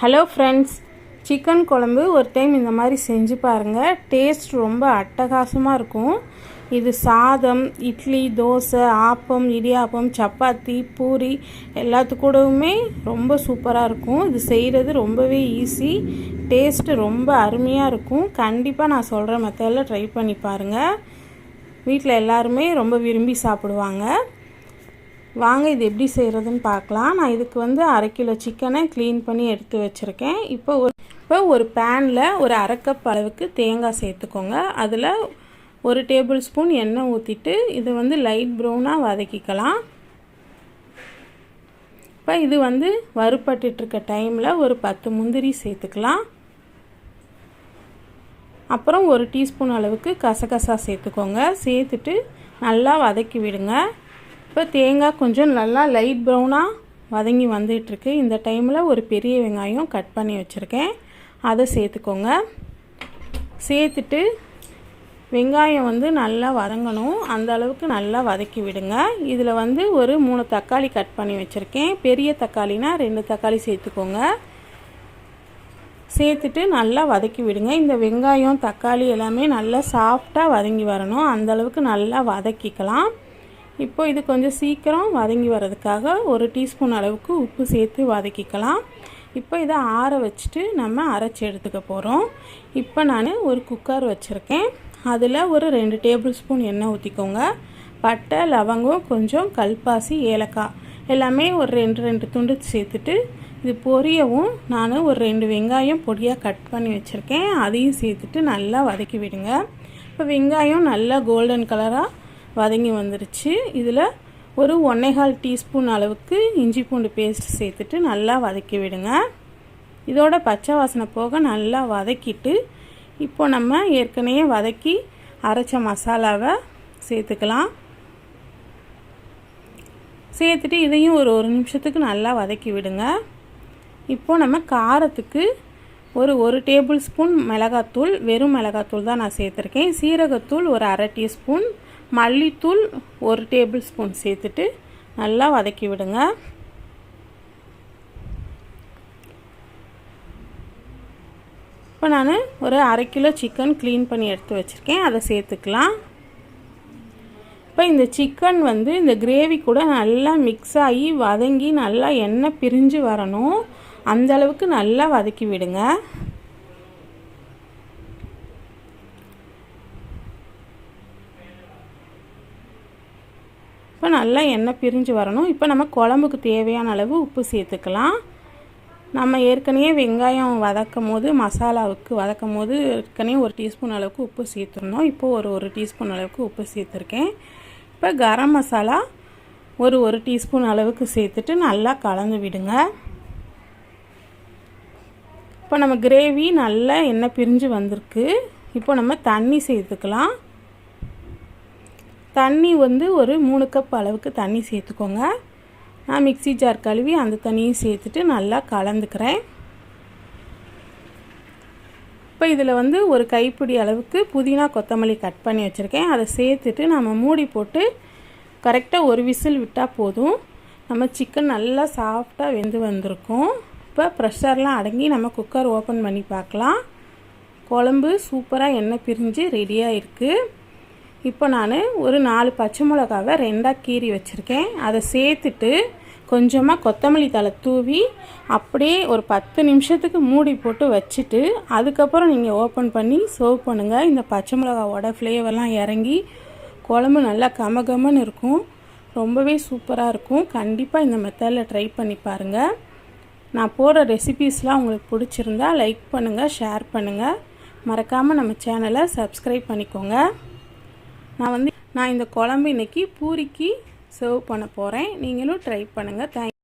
Hello friends chicken குழம்பு ஒரு time இந்த மாதிரி செஞ்சு பாருங்கள் டேஸ்ட் ரொம்ப அட்டகாசமாக இருக்கும். இது சாதம் இட்லி தோசை ஆப்பம் இடியாப்பம் சப்பாத்தி பூரி எல்லாத்துக்கூடவுமே ரொம்ப சூப்பராக இருக்கும். இது செய்கிறது ரொம்பவே ஈஸி டேஸ்ட்டு ரொம்ப அருமையாக இருக்கும். கண்டிப்பாக நான் சொல்கிற மெத்தடில் ட்ரை பண்ணி பாருங்கள் வீட்டில் எல்லாருமே ரொம்ப விரும்பி சாப்பிடுவாங்க. வாங்க இது எப்படி செய்கிறதுன்னு பார்க்கலாம். நான் இதுக்கு வந்து அரை கிலோ சிக்கனை க்ளீன் பண்ணி எடுத்து வச்சுருக்கேன். இப்போ ஒரு இப்போ ஒரு பேனில் ஒரு அரை கப் அளவுக்கு தேங்காய் சேர்த்துக்கோங்க. அதில் ஒரு டேபிள் ஸ்பூன் எண்ணெய் ஊற்றிட்டு இது வந்து லைட் ப்ரௌனாக வதக்கிக்கலாம். இப்போ இது வந்து வறுப்பட்டுருக்க டைமில் ஒரு பத்து முந்திரி சேர்த்துக்கலாம். அப்புறம் ஒரு டீஸ்பூன் அளவுக்கு கசகசா சேர்த்துக்கோங்க. சேர்த்துட்டு நல்லா வதக்கி விடுங்க. இப்போ தேங்காய் கொஞ்சம் நல்லா லைட் ப்ரௌனாக வதங்கி வந்துட்டுருக்கு இந்த டைமில் ஒரு பெரிய வெங்காயம் கட் பண்ணி வச்சுருக்கேன். அதை சேர்த்துக்கோங்க. சேர்த்துட்டு வெங்காயம் வந்து நல்லா வதங்கணும். அந்த அளவுக்கு நல்லா வதக்கி விடுங்க. இதில் வந்து ஒரு மூணு தக்காளி கட் பண்ணி வச்சுருக்கேன். பெரிய தக்காளினா ரெண்டு தக்காளி சேர்த்துக்கோங்க. சேர்த்துட்டு நல்லா வதக்கி விடுங்க. இந்த வெங்காயம் தக்காளி எல்லாமே நல்லா சாஃப்டாக வதங்கி வரணும். அந்தளவுக்கு நல்லா வதக்கிக்கலாம். இப்போ இது கொஞ்சம் சீக்கிரம் வதங்கி வர்றதுக்காக ஒரு டீஸ்பூன் அளவுக்கு உப்பு சேர்த்து வதக்கிக்கலாம். இப்போ இதை ஆற வச்சுட்டு நம்ம அரைச்சி எடுத்துக்க போகிறோம் இப்போ நான் ஒரு குக்கர் வச்சுருக்கேன். அதில் ஒரு ரெண்டு டேபிள் ஸ்பூன் எண்ணெய் ஊற்றிக்கோங்க பட்டை லவங்கம் கொஞ்சம் கல்பாசி ஏலக்காய் எல்லாமே ஒரு ரெண்டு ரெண்டு துண்டு சேர்த்துட்டு இது பொரியவும் நான் ஒரு ரெண்டு வெங்காயம் பொடியாக கட் பண்ணி வச்சுருக்கேன். அதையும் சேர்த்துட்டு நல்லா வதக்கி விடுங்க. இப்போ வெங்காயம் நல்லா கோல்டன் கலராக வதங்கி வந்துருச்சு. இதில் ஒரு ஒன்றேகால் டீஸ்பூன் அளவுக்கு இஞ்சி பூண்டு பேஸ்ட் சேர்த்துட்டு நல்லா வதக்கி விடுங்க. இதோட பச்சை வாசனை போக நல்லா வதக்கிட்டு இப்போ நம்ம ஏற்கனவே வதக்கி அரைச்ச மசாலாவை சேர்த்துக்கலாம். சேர்த்துட்டு இதையும் ஒரு ஒரு நிமிஷத்துக்கு நல்லா வதக்கி விடுங்க. இப்போ நம்ம காரத்துக்கு ஒரு ஒரு டேபிள் ஸ்பூன் மிளகாத்தூள் வெறும் மிளகாத்தூள் தான் நான் சேர்த்துருக்கேன். சீரகத்தூள் ஒரு அரை டீஸ்பூன் மல்லித்தூள் ஒரு டேபிள் ஸ்பூன் சேர்த்துட்டு நல்லா வதக்கி விடுங்க. இப்போ நான் ஒரு அரை கிலோ சிக்கன் க்ளீன் பண்ணி எடுத்து வச்சுருக்கேன். அதை சேர்த்துக்கலாம். இப்போ இந்த சிக்கன் வந்து இந்த கிரேவி கூட நல்லா மிக்ஸ் ஆகி வதங்கி நல்லா எண்ணெய் பிரிஞ்சு வரணும். அந்த அளவுக்கு நல்லா வதக்கி விடுங்க. இப்போ நல்லா எண்ணெய் பிரிஞ்சு வரணும். இப்போ நம்ம குழம்புக்கு தேவையான அளவு உப்பு சேர்த்துக்கலாம். நம்ம ஏற்கனவே வெங்காயம் வதக்கும் போது மசாலாவுக்கு வதக்கும் போது ஏற்கனவே ஒரு டீஸ்பூன் அளவுக்கு உப்பு சேர்த்துருந்தோம் இப்போது ஒரு ஒரு டீஸ்பூன் அளவுக்கு உப்பு சேர்த்துருக்கேன். இப்போ கரம் மசாலா ஒரு ஒரு டீஸ்பூன் அளவுக்கு சேர்த்துட்டு நல்லா கலந்து விடுங்க. இப்போ நம்ம கிரேவி நல்லா எண்ணெய் பிரிஞ்சு வந்திருக்கு. இப்போ நம்ம தண்ணி சேர்த்துக்கலாம். தண்ணி வந்து ஒரு மூணு கப் அளவுக்கு தண்ணி சேர்த்துக்கோங்க. நான் மிக்சி ஜார் கழுவி அந்த தண்ணியும் சேர்த்துட்டு நல்லா கலந்துக்கிறேன். இப்போ இதில் வந்து ஒரு கைப்பிடி அளவுக்கு புதினா கொத்தமல்லி கட் பண்ணி வச்சுருக்கேன். அதை சேர்த்துட்டு நம்ம மூடி போட்டு கரெக்டாக ஒரு விசில் விட்டால் போதும். நம்ம சிக்கன் நல்லா சாஃப்டாக வெந்து வந்திருக்கும். இப்போ ப்ரெஷர்லாம் அடங்கி நம்ம குக்கர் ஓப்பன் பண்ணி பார்க்கலாம். குழம்பு சூப்பராக எண்ணெய் பிரிஞ்சு ரெடியாக இருக்குது இப்போ நான் ஒரு நாலு பச்சை மிளகாவை ரெண்டாக கீறி வச்சுருக்கேன். அதை சேர்த்துட்டு கொஞ்சமாக கொத்தமல்லி தலை தூவி அப்படியே ஒரு பத்து நிமிஷத்துக்கு மூடி போட்டு வச்சுட்டு அதுக்கப்புறம் நீங்கள் ஓப்பன் பண்ணி சர்வ் பண்ணுங்கள் இந்த பச்சை மிளகாவோட ஃப்ளேவர்லாம் இறங்கி குழம்பு நல்லா கமகமன்னு இருக்கும். ரொம்பவே சூப்பராக இருக்கும். கண்டிப்பாக இந்த மெத்தடில் ட்ரை பண்ணி பாருங்கள் நான் போடுற ரெசிபீஸ்லாம் உங்களுக்கு பிடிச்சிருந்தா லைக் பண்ணுங்கள் ஷேர் பண்ணுங்கள் மறக்காமல் நம்ம சேனலை சப்ஸ்கிரைப் பண்ணிக்கோங்க. நான் வந்து நான் இந்த குழம்பு இன்றைக்கி பூரிக்கு சர்வ் பண்ண போகிறேன் நீங்களும் ட்ரை பண்ணுங்கள் தேங்க்